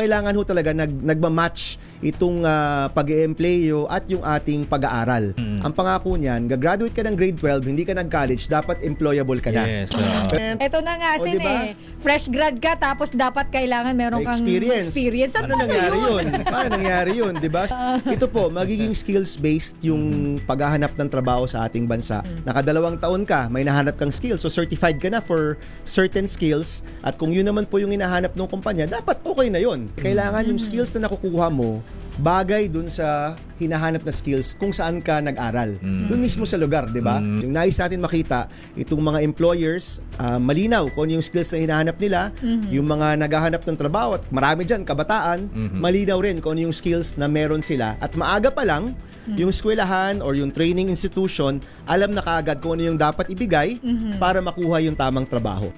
kailangan ho talaga nag, nagmamatch itong ah, pag-eempleyo at yung ating pag-aaral. Ang pangako niyan, gagraduate ka ng grade 12, hindi ka nag-college, dapat employable ka na. Yes. ah. And Ito na nga, Sin diba? eh. Fresh grad ka, tapos dapat kailangan meron kang experience. experience. Saan Paano paano nangyari yun? yun? Paano nangyari yun, di ba? Ito po, magiging skills-based yung paghahanap ng trabaho sa ating bansa. Nakadalawang taon ka, may nahanap kang skills. So certified ka na for certain skills. At kung yun naman po yung hinahanap ng kumpanya, dapat okay na yun. Kailangan yung skills na nakukuha mo, bagay dun sa hinahanap na skills kung saan ka nag-aral. Dun mismo sa lugar, di ba? Yung nais natin makita, itong mga employers, ah, malinaw kung ano yung skills na hinahanap nila, yung mga naghahanap ng trabaho, at marami dyan, kabataan, malinaw rin kung ano yung skills na meron sila. At maaga pa lang, yung eskwelahan or yung training institution, alam na kaagad kung ano yung dapat ibigay para makuha yung tamang trabaho.